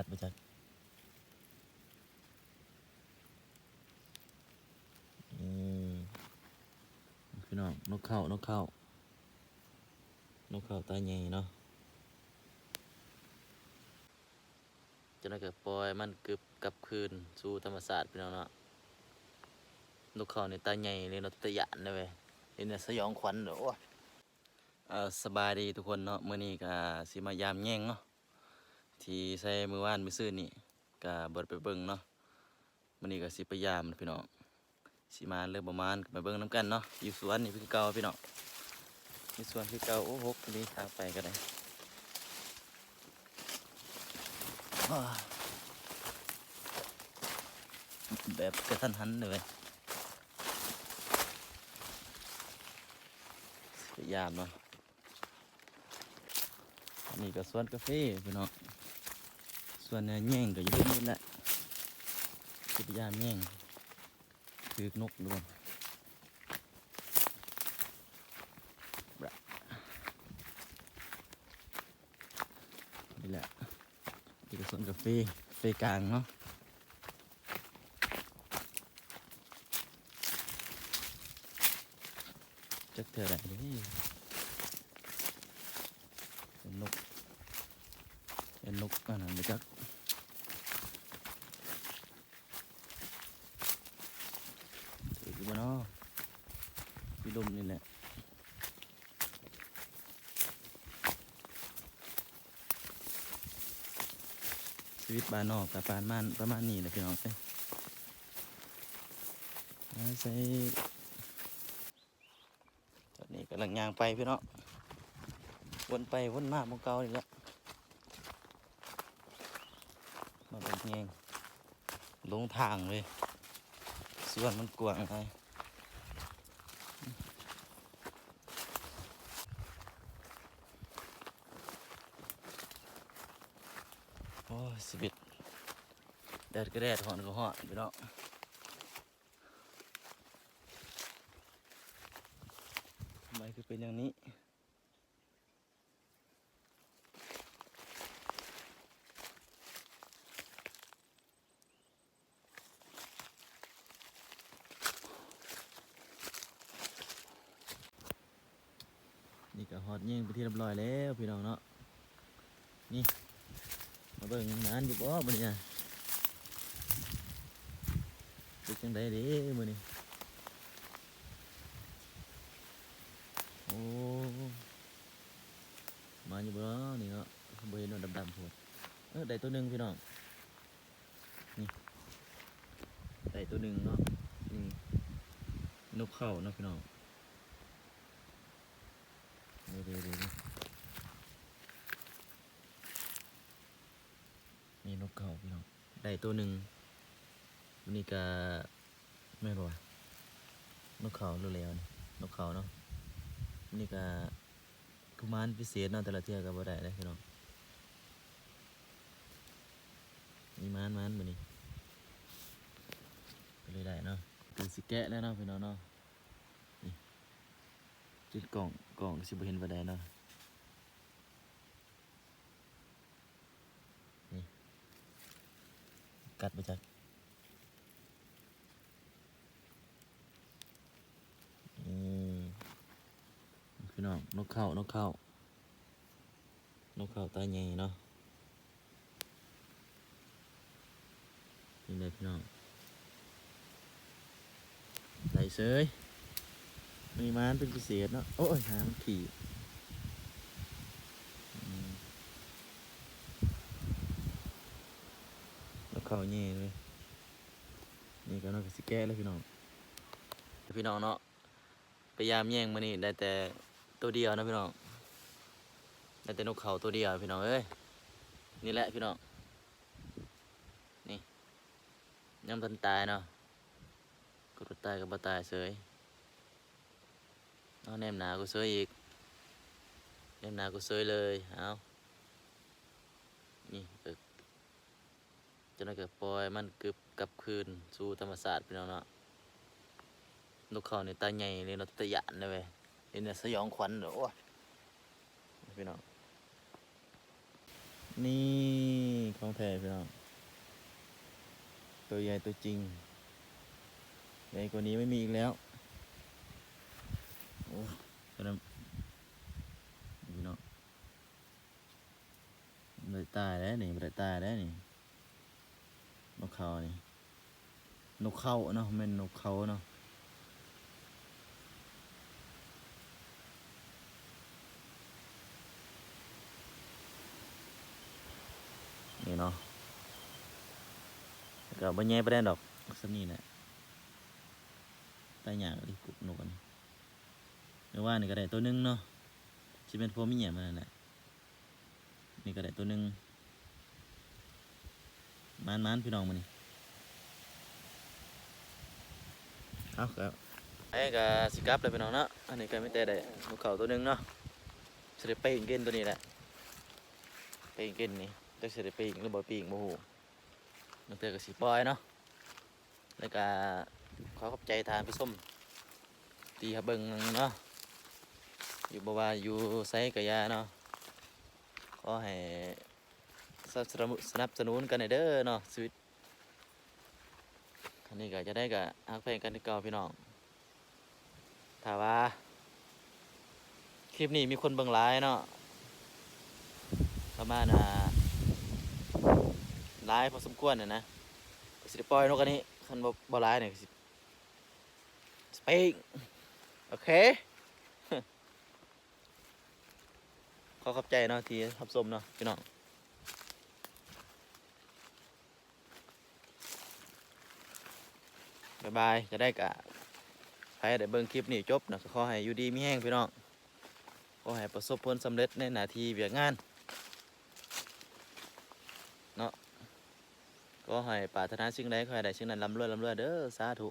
กัดไปจักอืมพี่น้องนกเข้านกเข้านกเข้าตาใหญ่เนาะจะได้เกิดปล่อยมันกึบกับคืนสู่ธรรมศาสตร์พี่น้องเนาะนกเข้าในตาใหญ่เลยเนาะตะยานเลยเว้ยนี่เนี่ยสยองขวัญเด้อโอ้ยเออสบายดีทุกคนเนาะมื้อนี้ก็สิมายามแย่งเนาะ ที่ใส่มือว่านมือซื่อนี่ก็เบิดไปเบิ่งเนาะมื้อนี้ก็สิพยายามพี่น้องสิมาเริ่มประมาณไปเบิ่งน้ำกันเนาะอยู่สวนนี่คือเก่าพี่น้องอยู่สวนคือเก่าโอ้โหนี่ทางไปก็ได้แบบกระทันหันเลยพยายามเนาะอันนี้ก็สวนกาแฟพี่น้อง ส่วนเนื้อแย่งก็อยู่ที่นี่แหละสิพยายามแย่งถือนกด้วยบะนี่แหละนี่ก็สวนกาแฟกาแฟกลางเนาะจักเท่าไหร่นี่เป็นนกเป็นนกอันนั้นไปจัก ถือมาเนาะพี่ลมนี่แหละชีวิตบ้านนอกกับปานมานประมาณนี้แหละพี่น้องเอ้ยใส่ตอนนี้กำลังย่างไปพี่น้องวนไปวนมาหมองเก่านี่แหละมาเป็นเองลงทางเลย ส่วนมันกว้างไป โอ้ยสวิตแดดก็แดดหอนก็หอนพี่น้องทำไมคือเป็นอย่างนี้นี่ก็ฮอดยิงไปที่เรียบร้อยแล้วพี่น้องเนาะนี่ มาเบิ่งหมานอยู่บ่มื้อนี้อะเป็นจังไดเด้มื้อนี้โอ้มาอยู่บ่นี่เนาะบ่เห็นว่าดำๆโพดเออได้ตัวนึงพี่น้องนี่ได้ตัวนึงเนาะนี่นกเข้าเนาะพี่น้องเดี๋ยวเดี๋ยวเดี๋ยวเดี๋ยว นกเขาพี่น้องได้ตัวหนึ่งวันนี้ก็ไม่รู้ว่านกเขาเร็วๆนี่นกเขาเนาะวันนี้ก็กุมารพิเศษเนาะแต่ละเที่ยก็บ่ได้เลยพี่น้องมีมานมานมานี่ก็เลยได้เนาะคือสิแกะแล้วเนาะพี่น้องเนาะจุดกล่องกล่องสิบเห็นประเดเนาะนี่ กัดไปจักพี่น้องนกเข้านกเข้านกเข้าตาใหญ่เนาะนี่เลยพี่น้องไหลเสยมีม้านเป็นพิเศษเนาะโอ้ยหางขี่อืม แล้วเขาเย่เลยนี่ก็น่าจะสิแก้แล้วพี่น้องพี่น้องเนาะพยายามแย่งมานี่ได้แต่ตัวเดียวนะพี่น้องได้แต่นกเขาตัวเดียวพี่น้องเอ้ยนี่แหละพี่น้องนี่ยังทันตายเนาะกดตายกับบตายเสยเอาแนมหนากูเซยอีกแนมหนากูเซยเลยเอานี่เอิก จะได้เกิดปล่อยมันกึบกลับคืนสู่ธรรมศาสตร์พี่น้องเนาะนกเขาในตาใหญ่เลยเนาะตะหยานเลยเว้ยนี่เนี่ยสยองขวัญเด้อโอ้พี่น้องนี่ของแท้พี่น้องตัวใหญ่ตัวจริงใหญ่กว่านี้ไม่มีอีกแล้วโอ้กระดมพี่น้องมันได้ตายแล้วนี่มันได้ตายแล้วนี่ นกเขานี่นกเขาเนาะแมันนกเขาเนาะนี่เนาะก็บ่แย่ประเด็นดอกสักนี่แหละตายอย่างเลยกุกนกอันนี้เดี๋ยวว่านี่ก็ได้ตัวหนึงเนาะชิเป็นพวกมีเหยียมันนั่นแหละนี่ก็ได้ตัวหนึง มานมานพี่น้องมานี่เอาครับไอ้ก็สิกับเลยพี่น้องเนาะอันนี้ก็ไม่แต่ได้นกเขาตัวหนึงเนาะสิได้ไปอีกเกนตัวนี้แหละไปอีกเกนนี่จักสิได้ปีกหรือบ่ปีกบ่ฮู้มันเตือกับสีปอยเนาะแล้วก็ขอขอบใจทานผู้มตีฮับเบิงเนาะอยู่บ่ว่าอยู่ไสกะยาเนาะขอให้ สนับสนุนสนับสนุนกันหน่อยเด้อเนาะชีวิตอันนี้ก็จะได้กับฮักเพลงกันที่เก่าพี่น้องถ้าว่า คลิปนี้มีคนเบิ่งหลายเนาะประมาณอ่าร้ายพอสมควรนะนะสิปล่อยนกอันนี้คันบ่บ่ร้ายเนี่ยสิสเปกโอเคขอขอบใจเนาะที่รับชมเนาะพี่น้อง บายจะได้กะใครได้เบิ่งคลิปนี้จบนะขอให้อยู่ดีมีแห้งพี่น้องขอให้ประสบผลสำเร็จในหน้าที่เวียกงานเนาะก็ให้ปรารถนาสิ่งใดขอให้ได้สิ่งนั้นร่ำรวยร่ำรวยเด้อสาธุ